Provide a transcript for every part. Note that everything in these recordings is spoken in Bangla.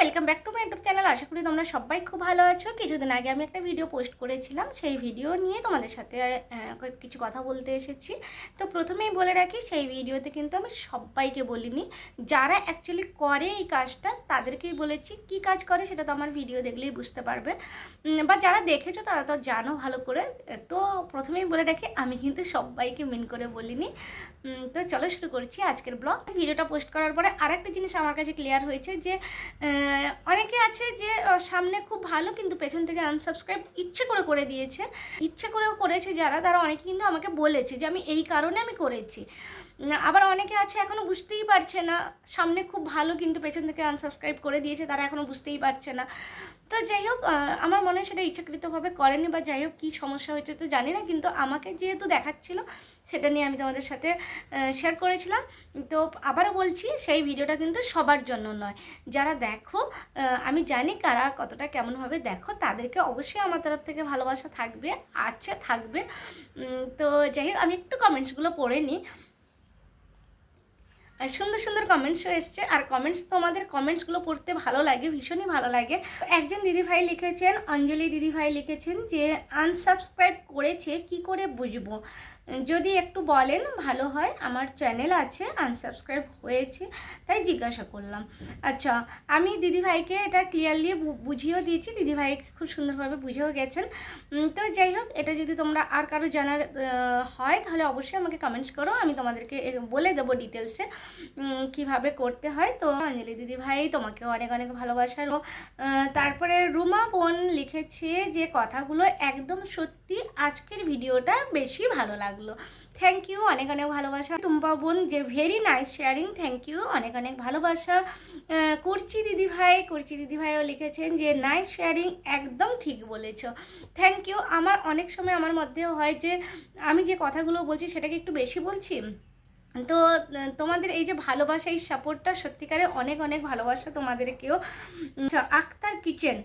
Welcome back to my YouTube channel আশা করি তোমরা সবাই খুব ভালো আছো। কিছুদিন আগে আমি একটা ভিডিও পোস্ট করেছিলাম। সেই ভিডিও নিয়ে তোমাদের সাথে কিছু কথা বলতে এসেছি। তো প্রথমেই বলে রাখি, সেই ভিডিওতে কিন্তু আমি সবাইকে বলিনি। যারা অ্যাকচুয়ালি করে এই কাজটা, তাদেরকেই বলেছি, কি কাজ করে সেটা তো আমার ভিডিও দেখলেই বুঝতে পারবে। বা যারা দেখেছ, তারা তো জানো ভালো করে। তো প্রথমেই বলে রাখি, আমি কিন্তু সবাইকে মিন করে বলিনি। তো চলো শুরু করছি আজকের ব্লগ ভিডিওটা পোস্ট করার পরে আরেকটা জিনিস আমার কাছে ক্লিয়ার হয়েছে যে অনেকে আছে যে সামনে খুব ভালো কিন্তু পেছন থেকে আনসাবস্ক্রাইব ইচ্ছে করে করে দিয়েছে। ইচ্ছে করেও করেছে যারা, তারা অনেকে কিন্তু আমাকে বলেছে যে, আমি এই কারণে আমি করেছি। আবার অনেকে আছে এখনও বুঝতেই পারছে না। সামনে খুব ভালো কিন্তু পেছন থেকে আনসাবস্ক্রাইব করে দিয়েছে, তারা এখনও বুঝতেই পারছে না। তো যাই হোক আমার মনে হয় সেটা ইচ্ছাকৃতভাবে করেনি বা যাই হোক, কী সমস্যা হয়েছে তো জানি না, কিন্তু আমাকে যেহেতু দেখাচ্ছিল, সেটা নিয়ে আমি তোমাদের সাথে শেয়ার করেছিলাম। তো আবারও বলছি, সেই ভিডিওটা কিন্তু সবার জন্য নয়। যারা দেখো আমি জানি কারা কতটা কেমনভাবে দেখো, তাদেরকে অবশ্যই আমার তরফ থেকে ভালোবাসা থাকবে আছে থাকবে। তো যাই হোক, আমি একটু কমেন্টসগুলো পড়ে নিই। সুন্দর সুন্দর কমেন্টসও এসছে। আর কমেন্টস তোমাদের কমেন্টসগুলো পড়তে ভালো লাগে, ভীষণই ভালো লাগে। একজন দিদিভাই লিখেছেন, অঞ্জলি দিদিভাই লিখেছেন যে আনসাবস্ক্রাইব করেছে, কি করে বুঝব? যদি একটু বলেন, ভালো হয়। আমার চ্যানেল আছে আনসাবস্ক্রাইব হয়েছে, তাই জিজ্ঞাসা করলাম। আচ্ছা আমি দিদিভাইকে এটা ক্লিয়ারলি বুঝিয়েও দিয়েছি। দিদিভাই খুব সুন্দরভাবে বুঝেও গেছেন। তো যাই হোক, এটা যদি তোমরা আর কারও জানার হয়, তাহলে অবশ্যই আমাকে কমেন্টস করো। আমি তোমাদেরকে বলে দেবো ডিটেলসে কীভাবে করতে হয়। তো অঞ্জলি দিদি ভাই তোমাকেও অনেক অনেক ভালোবাসার তারপরে রুমা বোন লিখেছে যে কথাগুলো একদম সত্যি আজকের ভিডিওটা বেশি ভালো লাগল। থ্যাংক ইউ অনেক অনেক ভালোবাসা। টুম্পা বোন যে very nice sharing thank you অনেক অনেক ভালোবাসা। আহ, দিদিভাই দিদি ভাই করছি দিদি ভাইও লিখেছেন যে নাইস শেয়ারিং একদম ঠিক বলেছ। থ্যাংক ইউ আমার অনেক সময় আমার মধ্যেও হয় যে আমি যে কথাগুলো বলছি সেটাকে একটু বেশি বলছি। তো তোমাদের এই যে ভালোবাসা এই সাপোর্টটা সত্যিকারে অনেক অনেক ভালোবাসা তোমাদেরকেও। আচ্ছা, আক্তার কিচেন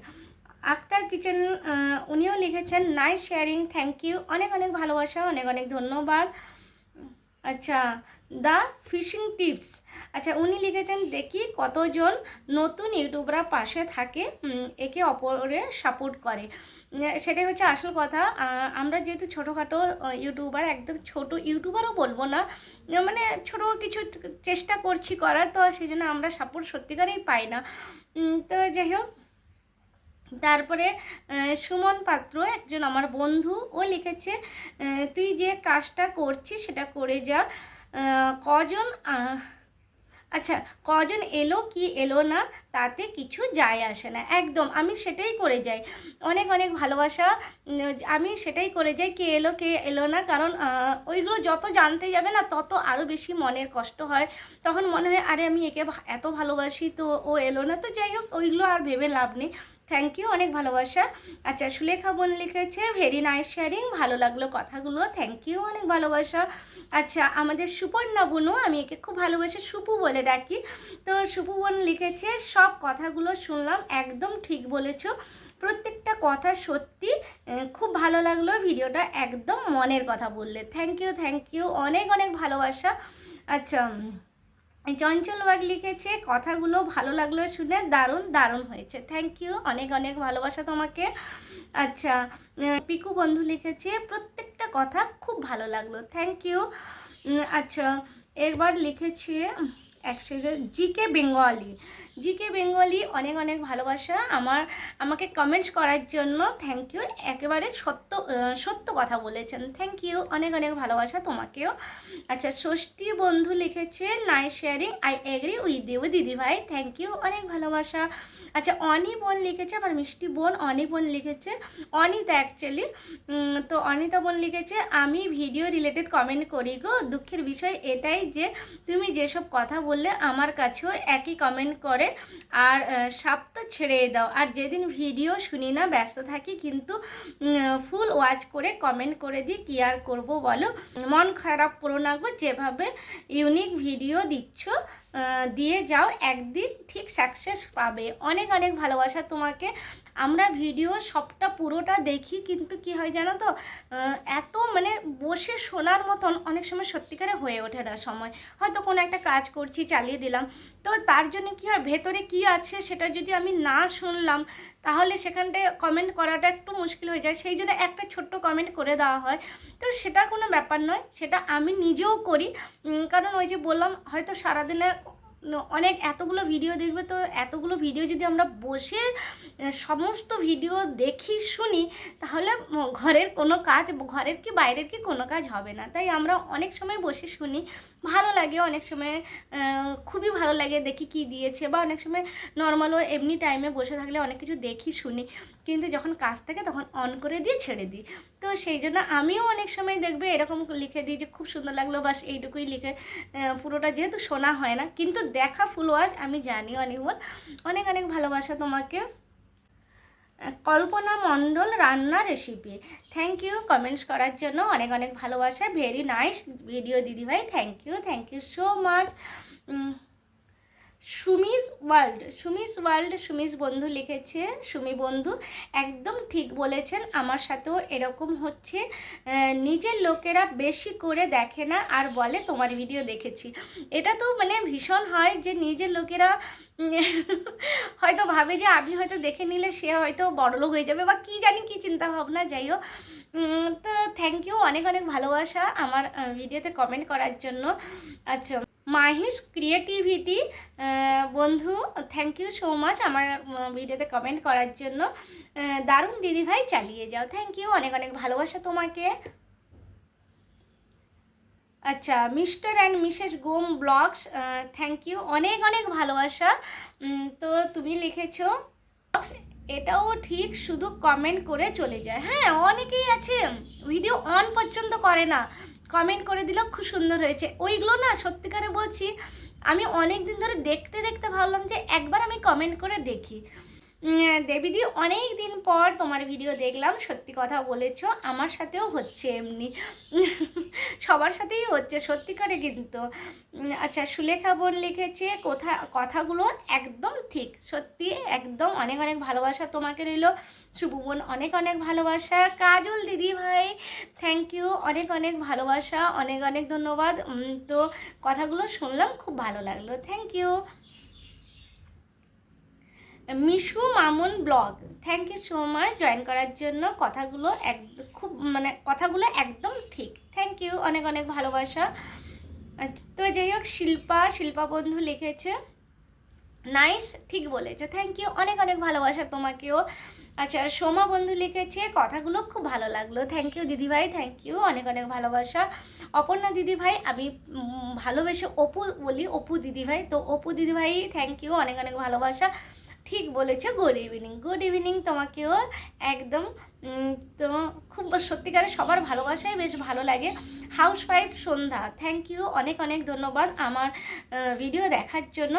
আক্তার কিচেন উনিও লিখেছেন নাইস শেয়ারিং থ্যাংক ইউ অনেক অনেক ভালোবাসা, অনেক অনেক ধন্যবাদ। আচ্ছা দ্য ফিশিং টিপস আচ্ছা উনি লিখেছেন, দেখি কতজন নতুন ইউটিউবরা পাশে থাকে একে অপরে সাপোর্ট করে। সেটাই হচ্ছে আসল কথা। আমরা যেহেতু ছোটোখাটো ইউটিউবার, একদম ছোট ইউটিউবারও বলব না। মানে ছোট কিছু চেষ্টা করছি করার, তো সেই জন্য আমরা সাপোর্ট সত্যিকারেই পাই না। তো যাই হোক তারপরে সুমন পাত্র একজন আমার বন্ধু, ও লিখেছে তুই যে কাজটা করছিস সেটা করে যা। কজন আচ্ছা কজন এলো কি এলো না, তাতে কিছু যায় আসে না। একদম, আমি সেটাই করে যাই। অনেক অনেক ভালোবাসা আমি সেটাই করে যাই, কে এলো কে এলো না, কারণ ওইগুলো যত জানতে যাবে না, তত আরও বেশি মনের কষ্ট হয়। তখন মনে হয়, আরে, আমি একে এত ভালোবাসি, তো ও এলো না। তো যাই হোক, ওইগুলো আর ভেবে লাভ নেই। থ্যাংক ইউ অনেক ভালোবাসা। আচ্ছা সুলেখা বোন লিখেছে ভেরি নাইস শেয়ারিং ভালো লাগল কথাগুলো থ্যাংক ইউ অনেক ভালোবাসা। আচ্ছা আমাদের সুপর্ণা বোনও, আমি একে খুব ভালোবাসি সুপু বলে ডাকি। তো সুপু বোন লিখেছে, সব কথাগুলো শুনলাম, একদম ঠিক বলেছ। প্রত্যেকটা কথা সত্যি খুব ভালো লাগল, ভিডিওটা একদম মনের কথা বললে। থ্যাংক ইউ থ্যাংক ইউ অনেক অনেক ভালোবাসা। আচ্ছা চঞ্চল বাগ লিখেছে, কথাগুলো ভালো লাগল শুনে দারুণ দারুণ হয়েছে। থ্যাংক ইউ অনেক অনেক ভালোবাসা তোমাকে। আচ্ছা পিকু বন্ধু লিখেছে, প্রত্যেকটা কথা খুব ভালো লাগল। থ্যাংক ইউ আচ্ছা এবার লিখেছে একসাথে জিকে বেঙ্গলি। জিকে বেঙ্গলি অনেক অনেক ভালোবাসা। আমার, আমাকে কমেন্টস করার জন্য থ্যাংক ইউ একেবারে সত্য সত্য কথা বলেছেন। থ্যাংক ইউ অনেক অনেক ভালোবাসা তোমাকেও। আচ্ছা ষষ্ঠী বন্ধু লিখেছে nice sharing I agree with you দিদি ভাই। থ্যাংক ইউ অনেক ভালোবাসা। আচ্ছা অনি বোন লিখেছে, আমার মিষ্টি বোন অনি বোন লিখেছে, অনিতা অ্যাকচুয়ালি তো অনিতা বোন লিখেছে, আমি ভিডিও রিলেটেড কমেন্ট করি গো। দুঃখের বিষয় এটাই যে, তুমি যেসব কথা বললে আমার কাছেও একই কমেন্ট করে। আর সাপ্তাহ ছেড়ে দাও। আর যেদিন ভিডিও শুনি না, ব্যস্ত থাকি, কিন্তু ফুল ওয়াচ করে কমেন্ট করে দিই, কী আর করব বলো? মন খারাপ করো না গো, যেভাবে ইউনিক ভিডিও দিচ্ছ দিয়ে যাও, একদিন ঠিক সাকসেস পাবে। অনেক অনেক ভালোবাসা তোমাকে। আমরা ভিডিও সবটা পুরোটা দেখি, কিন্তু কি হয় জানো তো? এত মানে বসে শোনার মতন অনেক সময় সত্যিকারে হয়ে ওঠে না সময়। হয়তো কোনো একটা কাজ করছি, চালিয়ে দিলাম। তো তার জন্য কি হয়? ভেতরে কি আছে সেটা যদি আমি না শুনলাম তাহলে সেখানটায় কমেন্ট করাটা একটু মুশকিল হয়ে যায়। সেই জন্য একটা ছোট্ট কমেন্ট করে দেওয়া হয়। তো সেটা কোনো ব্যাপার নয়, সেটা আমি নিজেও করি। কারণ ওই যে বললাম, হয়তো সারাদিনে অনেক এতগুলো ভিডিও দেখবে তো এতগুলো ভিডিও যদি আমরা বসে সমস্ত ভিডিও দেখি, শুনি, তাহলে ঘরের কোনো কাজ, ঘরের কি বাইরের কি কোনো কাজ হবে না। তাই আমরা অনেক সময় বসে শুনি, ভালো লাগে, অনেক সময় খুবই ভালো লাগে দেখি কি দিয়েছে, বা অনেক সময় নর্মালও এমনি টাইমে বসে থাকলে অনেক কিছু দেখি, শুনি। কিন্তু যখন কাজ থাকে তখন অন করে দিয়ে ছেড়ে দিই। তো সেই জন্য আমিও অনেক সময় দেখবে এরকম লিখে দিই যে, খুব সুন্দর লাগল, বাস এইটুকুই লিখে পুরোটা যেহেতু শোনা হয় না, কিন্তু দেখা ফুল ওয়াজ আমি জানি অনিমল অনেক অনেক ভালোবাসা তোমাকে। কল্পনা মণ্ডল রান্না রেসিপি থ্যাংক ইউ কমেন্টস করার জন্য অনেক অনেক ভালোবাসা। ভেরি নাইস ভিডিও দিদিভাই। Thank you thank you so much Sumi's world Sumi's world, Sumi's বন্ধু লিখেছে, সুমি বন্ধু একদম ঠিক বলেছেন, আমার সাথেও এরকম হচ্ছে। নিজের লোকেরা বেশি করে দেখে না আর বলে, তোমার ভিডিও দেখেছি। এটা তো মানে ভীষণ হয় যে নিজের লোকেরা, হয়তো ভাবে যে আমি হয়তো দেখে নিলে সে হয়তো বড়লোক হয়ে যাবে বা কি জানি কি চিন্তা ভাবনা, যাই হোক। তো থ্যাংক ইউ অনেক অনেক ভালোবাসা আমার ভিডিওতে কমেন্ট করার জন্য। আচ্ছা। মাহিস ক্রিয়েটিভিটি বন্ধু থ্যাংক ইউ সো মাচ আমার ভিডিওতে কমেন্ট করার জন্য। দারুণ দিদিভাই চালিয়ে যাও। থ্যাংক ইউ অনেক অনেক ভালোবাসা তোমাকে। আচ্ছা মিস্টার অ্যান্ড মিসেস গোম ব্লগস থ্যাংক ইউ অনেক অনেক ভালোবাসা। তো তুমি লিখেছো এটাও ঠিক শুধু কমেন্ট করে চলে যায়। হ্যাঁ অনেকেই আছে ভিডিও অন পর্যন্ত করে না। কমেন্ট করে দিল, খুব সুন্দর হয়েছে। ওইগুলো না সত্যিকারে বলছি, আমি অনেক দিন ধরে দেখতে দেখতে ভাবলাম যে একবার আমি কমেন্ট করে দেখি। দেবীদি অনেক দিন পর তোমার ভিডিও দেখলাম। সত্যি কথা বলেছ, আমার সাথেও হচ্ছে এমনি। সবার সাথেই হচ্ছে, সত্যি করে কিন্তু। আচ্ছা সুলেখা বোন লিখেছে, কোথা, কথাগুলো একদম ঠিক। সত্যি একদম অনেক অনেক ভালোবাসা তোমাকে রইল। শুভু বোন, অনেক অনেক ভালোবাসা। কাজল দিদি ভাই থ্যাংক ইউ অনেক অনেক ভালোবাসা, অনেক অনেক ধন্যবাদ। তো কথাগুলো শুনলাম, খুব ভালো লাগল। Thank you Mishu Mamun vlog. Thank you so much join করার জন্য কথাগুলো এক, খুব মানে কথাগুলো একদম ঠিক। থ্যাংক ইউ অনেক অনেক ভালোবাসা। তো যাই হোক, শিল্পা শিল্পা বন্ধু লিখেছে। নাইস ঠিক বলেছে। থ্যাংক ইউ অনেক অনেক ভালোবাসা তোমাকেও। আচ্ছা সোমা বন্ধু লিখেছে, কথাগুলো খুব ভালো লাগল। থ্যাংক ইউ দিদিভাই। থ্যাংক ইউ অনেক অনেক ভালোবাসা। অপর্ণা দিদিভাই, আমি ভালোবেসে অপু বলি, অপু দিদিভাই। তো অপু দিদিভাই থ্যাংক ইউ অনেক অনেক ভালোবাসা। ঠিক বলেছ গুড ইভিনিং গুড ইভিনিং তোমাকেও একদম তো খুব সত্যিকারে সবার ভালোবাসাই বেশ ভালো লাগে। Housewife Sandhya thank you অনেক অনেক ধন্যবাদ আমার ভিডিও দেখার জন্য,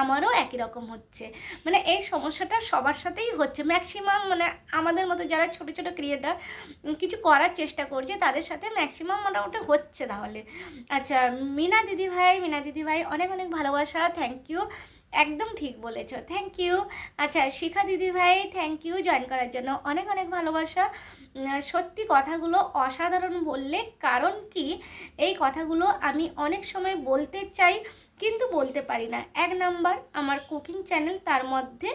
আমারও একই রকম হচ্ছে। মানে এই সমস্যাটা সবার সাথেই হচ্ছে ম্যাক্সিমাম মানে আমাদের মতো যারা ছোট ছোট ক্রিয়েটার কিছু করার চেষ্টা করছে, তাদের সাথে ম্যাক্সিমাম মোটামুটি হচ্ছে তাহলে। আচ্ছা মিনা দিদি ভাই মিনা দিদি ভাই অনেক অনেক ভালোবাসা থ্যাংক ইউ একদম ঠিক বলেছ। থ্যাংক ইউ আচ্ছা শিখা দিদি ভাই থ্যাংক ইউ জয়েন করার জন্য অনেক অনেক ভালোবাসা। সত্যি কথাগুলো অসাধারণ বললে কারণ কি? এই কথাগুলো আমি অনেক সময় বলতে চাই কিন্তু বলতে পারি না। এক নাম্বার, আমার কুকিং চ্যানেল তার মধ্যে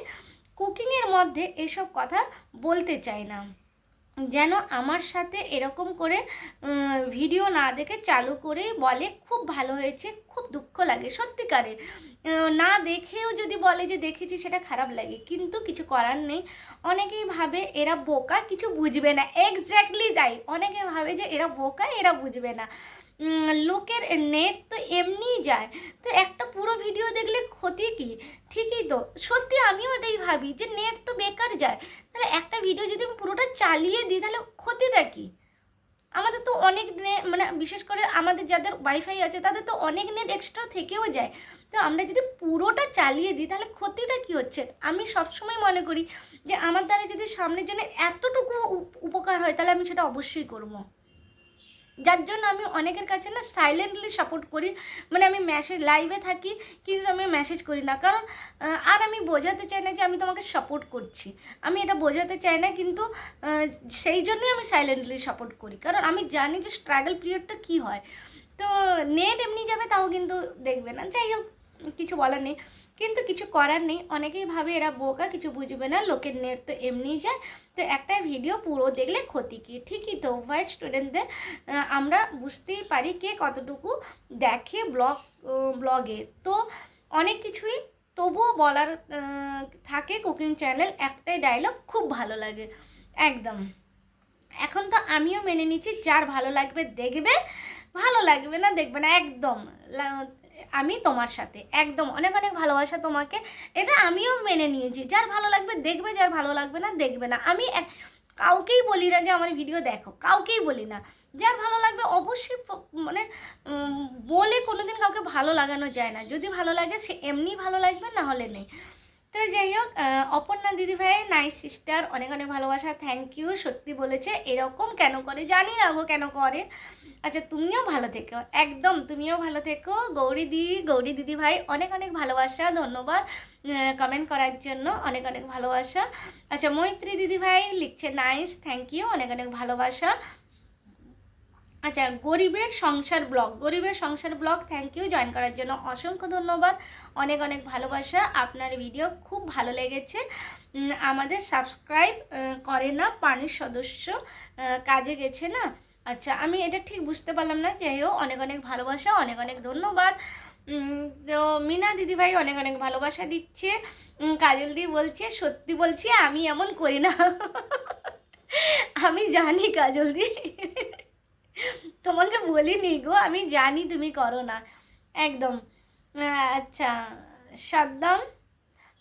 কুকিংয়ের মধ্যে এসব কথা বলতে চাই না। যেন আমার সাথে এরকম করে ভিডিও না দেখে চালু করেই বলে। খুব ভালো হয়েছে, খুব দুঃখ লাগে সত্যিকারে। না দেখেও যদি বলে যে দেখেছি সেটা খারাপ লাগে, কিন্তু কিছু করার নেই। অনেকেই ভাবে এরা বোকা, কিছু বুঝবে না। এক্স্যাক্টলি তাই। অনেকে ভাবে যে এরা বোকা, এরা বুঝবে না। লোকের নেট তো এমনিই যায়। তো একটা পুরো ভিডিও দেখলে ক্ষতি কি? ঠিকই তো। সত্যি আমিও এটাই ভাবি যে নেট তো বেকার যায়। তাহলে একটা ভিডিও যদি আমি পুরোটা চালিয়ে দিই, তাহলে ক্ষতিটা কি? আমাদের তো অনেক নে- মানে বিশেষ করে আমাদের যাদের ওয়াইফাই আছে, তাদের তো অনেক নেট এক্সট্রা থেকেও যায়। তো আমরা যদি পুরোটা চালিয়ে দিই, তাহলে ক্ষতিটা কি হচ্ছে? আমি সবসময় মনে করি যে আমার দ্বারা যদি সামনের জন্য এতটুকু উপ- উপকার হয়, তাহলে আমি সেটা অবশ্যই করব। যার জন্য আমি অনেকের কাছে না সাইলেন্টলি সাপোর্ট করি। মানে আমি মেসেজ লাইভে থাকি, কিন্তু আমি মেসেজ করি না। কারণ আর আমি বোঝাতে চাই না যে আমি তোমাকে সাপোর্ট করছি। আমি এটা বোঝাতে চাই না, কিন্তু সেই জন্যই আমি সাইলেন্টলি সাপোর্ট করি। কারণ আমি জানি যে স্ট্রাগল পিরিয়ডটা কী হয়। তো নেট এমনি যাবে, তাও কিন্তু দেখবে না। যাই হোক, কিছু বলার নেই। কিন্তু কিছু করার নেই। অনেকেই ভাবে এরা বোকা, কিছু বুঝবে না, লোকের নেট তো এমনিই যায়। তো একটা ভিডিও পুরো দেখলে ক্ষতি কী? ঠিকই তো হোয়াইট স্টুডেন্টদের আমরা বুঝতেই পারি কে কতটুকু দেখে ব্লগ ব্লগে তো অনেক কিছুই তবুও বলার থাকে কুকিং চ্যানেল একটাই ডায়লগ খুব ভালো লাগে। একদম। এখন তো আমিও মেনে নিচ্ছি, যার ভালো লাগবে দেখবে, ভালো লাগবে না দেখবে না, একদম। আমি তোমার সাথে। একদম, অনেক অনেক ভালোবাসা তোমাকে। এটা আমিও মেনে নিয়েছি। যার ভালো লাগবে দেখবে, যার ভালো লাগবে না দেখবে না। আমি কাউকেই বলি না যে আমার ভিডিও দেখো। কাউকেই বলি না। যার ভালো লাগবে অবশ্যই মানে বলে বলে কোনোদিন কাউকে ভালো লাগানো যায় না। যদি ভালো লাগে সে এমনি ভালো লাগবে, না হলে নেই। তো যাই হোক অপর্ণা দিদিভাই নাইস সিস্টার অনেক অনেক ভালোবাসা থ্যাংক ইউ সত্যি বলেছে, এরকম কেন করে জানি না গো কেন করে। আচ্ছা তুমিও ভালো থেকো, একদম তুমিও ভালো থেকো। গৌরী দি, গৌরী দিদি ভাই, অনেক অনেক ভালোবাসা, ধন্যবাদ কমেন্ট করার জন্য অনেক অনেক ভালোবাসা। আচ্ছা মৈত্রী দিদি ভাই লিখছে নাইস থ্যাংক ইউ অনেক অনেক ভালোবাসা। আচ্ছা গরিবের সংসার ব্লগ গরিবের সংসার ব্লগ থ্যাংক ইউ জয়েন করার জন্য অসংখ্য ধন্যবাদ। অনেক অনেক ভালোবাসা। আপনার ভিডিও খুব ভালো লেগেছে। আমাদের সাবস্ক্রাইব করে না, পানির সদস্য কাজে গেছে না? আচ্ছা আমি এটা ঠিক বুঝতে পারলাম না। যাই হোক, অনেক অনেক ভালোবাসা, অনেক অনেক ধন্যবাদ। তো মিনা দিদিভাই অনেক অনেক ভালোবাসা দিচ্ছে। কাজল দি বলছে, সত্যি বলছি, আমি এমন করি না। আমি জানি কাজল দি। তোমাকে বলিনি গো, আমি জানি তুমি করো না। একদম। আচ্ছা সাদ্দাম?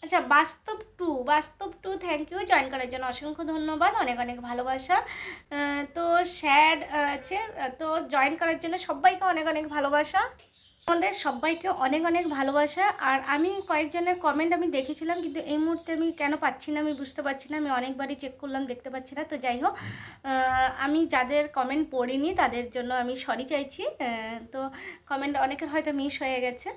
আচ্ছা বাস্তব টু বাস্তব টু থ্যাংক ইউ জয়েন করার জন্য অসংখ্য ধন্যবাদ, অনেক অনেক ভালোবাসা। তো স্যাড আছে তো জয়েন করার জন্য সবাইকে অনেক অনেক ভালোবাসা। আমাদের সবাইকে অনেক অনেক ভালোবাসা। আর আমি কয়েকজনের কমেন্ট আমি দেখেছিলাম, কিন্তু এই মুহূর্তে আমি কেন পাচ্ছি না আমি বুঝতে পারছি না। আমি অনেকবারই চেক করলাম, দেখতে পাচ্ছি না। তো যাই হোক আমি যাদের কমেন্ট পড়িনি, তাদের জন্য আমি সরি চাইছি। তো কমেন্ট অনেকের হয়তো মিস হয়ে গেছে।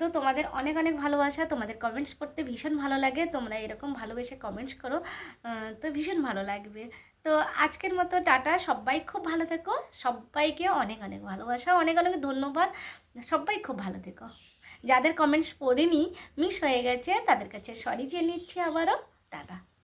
তো তোমাদের অনেক অনেক ভালোবাসা। তোমাদের কমেন্টস পড়তে ভীষণ ভালো লাগে। তোমরা এরকম ভালোবেসে কমেন্টস করো। তো ভীষণ ভালো লাগবে। তো আজকের মতো টাটা। সবাই খুব ভালো থেকো। সবাইকে অনেক অনেক ভালোবাসা, অনেক অনেক ধন্যবাদ। সবাই খুব ভালো থেকো। যাদের কমেন্টস পড়েনি মিস হয়ে গেছে, তাদের কাছে সরি চেয়ে নিচ্ছি আবারও। টাটা।